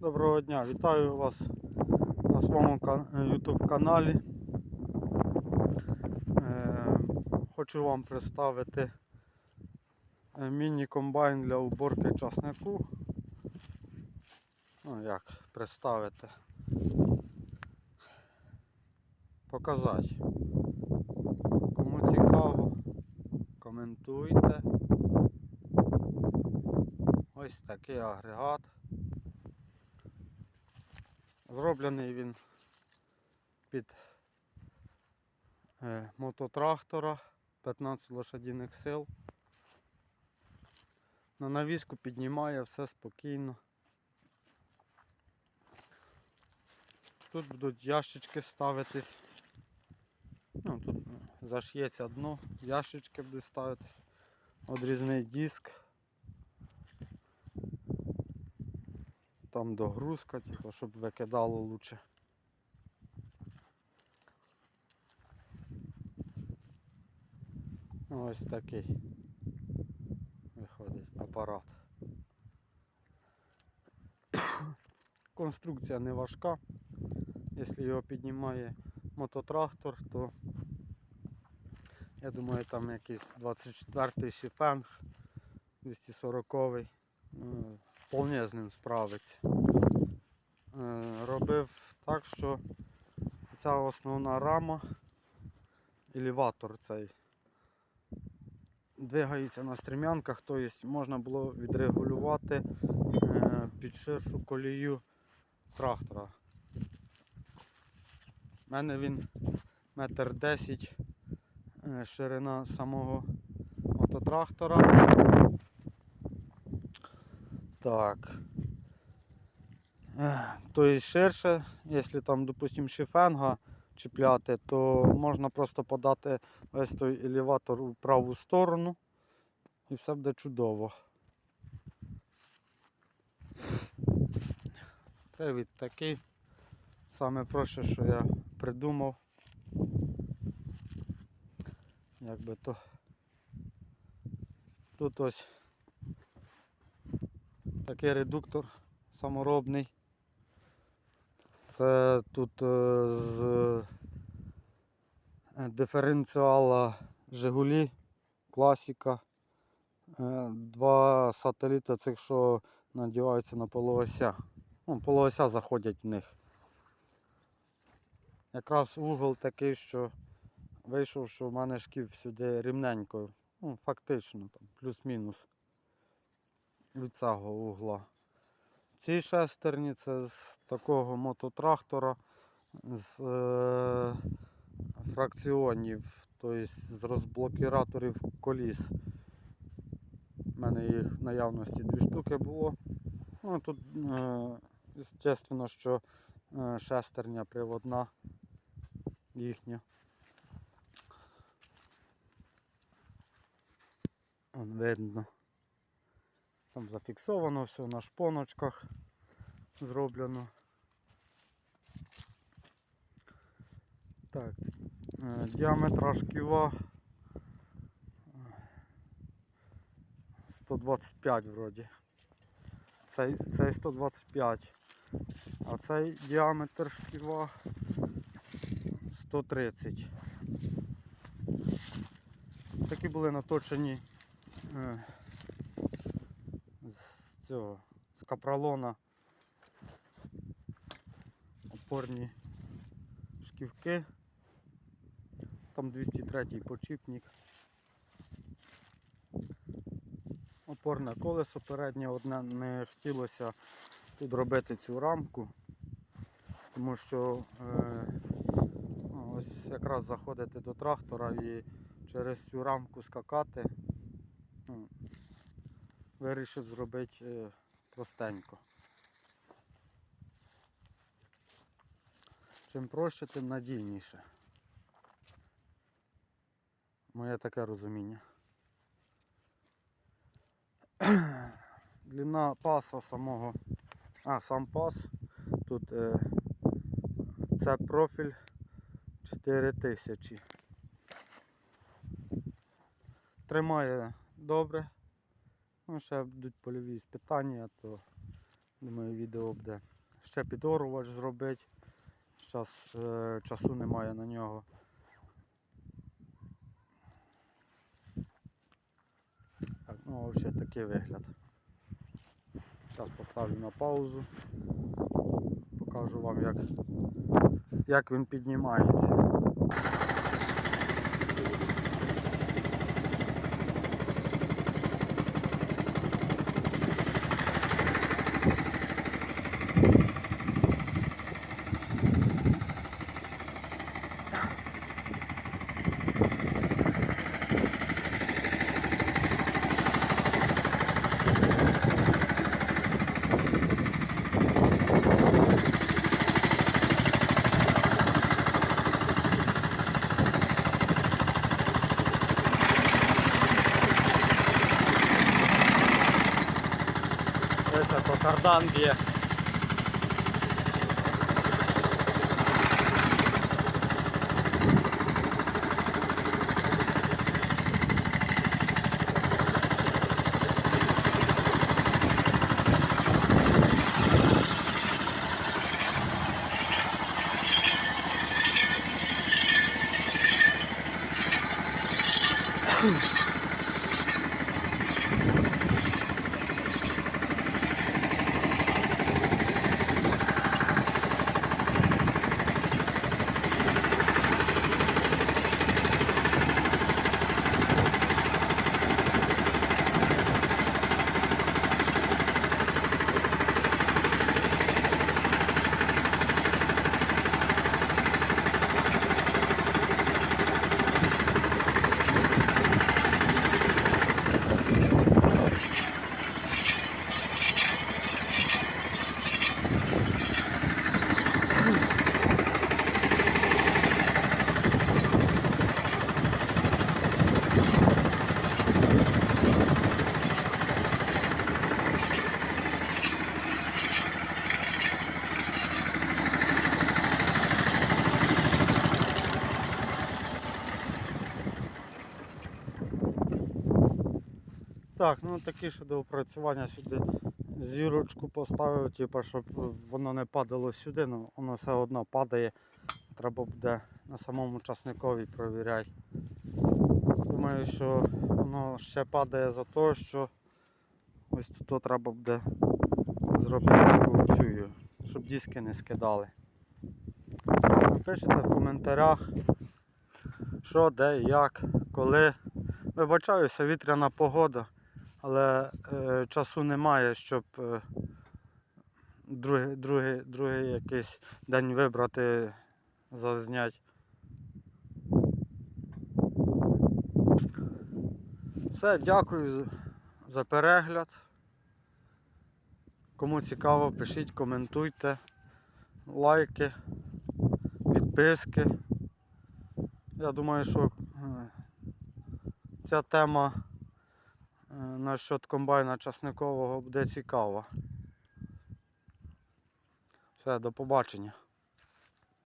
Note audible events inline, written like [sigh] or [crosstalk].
Доброго дня, вітаю вас на своєму YouTube каналі. Е, Хочу вам представити е, міні-комбайн для уборки часнику. Ну як представити? Показати. Кому цікаво, коментуйте. Ось такий агрегат. Зроблений він під е, мототрактора 15 лошадиних сил. На навіску піднімає все спокійно. Тут будуть ящички ставитись. Ну, тут заш'ється дно, ящички будуть ставитись, одрізний диск. Там догрузка, типу, щоб викидало лучше. Ось такий виходить апарат. [coughs] Конструкція не важка. Якщо його піднімає мототрактор, то я думаю там якийсь 24-й шифенг 240-й. Вполне з ним справиться. Е, Робив так, що ця основна рама, елеватор цей двигається на стрімянках, тобто можна було відрегулювати е, під ширшу колію трактора. У мене він метр десять е, ширина самого мототрактора. Так. Тобто ширше, якщо там, допустим, шифенга чіпляти, то можна просто подати весь той елеватор у праву сторону і все буде чудово. Привід такий. Саме проще, що я придумав. Якби то тут ось такий редуктор саморобний. Це тут е, з е, диференціала Жигулі, класіка. Е, Два сателіти цих, що надіваються на полуося. Ну, полуося заходять в них. Якраз угол такий, що вийшов, що в мене шків сюди рівненько. Ну, фактично, плюс-мінус від цього угла. Ці шестерні це з такого мототрактора з е, фракціонів, тобто з розблокіраторів коліс. У мене їх наявності дві штуки було. Ну, Тут, е, звісно, що е, шестерня приводна їхня. Вон видно. Там зафіксовано все на шпоночках зроблено. Так, е, діаметр шківа 125 вроді. Цей, цей 125, а цей діаметр шківа 130. Такі були наточені е, цього з капролона опорні шківки. Там 203 почіпник. Опорне колесо переднє одне не хотілося тут робити цю рамку, тому що е, ну, ось якраз заходити до трактора і через цю рамку скакати. Вирішив зробити е, простенько. Чим проще, тим надійніше. Моє таке розуміння. Длина паса самого, а сам пас, тут е, це профіль 4000. Тримає добре. Ну, ще будуть польові спитання, то Думаю, відео буде. Ще підорувач зробити. Зараз е, часу немає на нього. Так, ну взагалі такий вигляд. Зараз поставлю на паузу. Покажу вам як, як він піднімається. Високо кардан б'є. Так, ну такі ще до опрацювання сюди зірочку поставив, типу, щоб воно не падало сюди, ну воно все одно падає. Треба буде на самому часникові провіряти. Думаю, що воно ще падає за те, що ось тут треба буде зробити цю, щоб диски не скидали. Напишіть в коментарях, що, де, як, коли. Вибачаюся, вітряна погода, але е, часу немає, щоб е, другий, другий, другий якийсь день вибрати, зазнять. Все, дякую за перегляд. Кому цікаво, пишіть, коментуйте, лайки, підписки. Я думаю, що е, ця тема насчет комбайна часникового буде цікаво. Все, до побачення.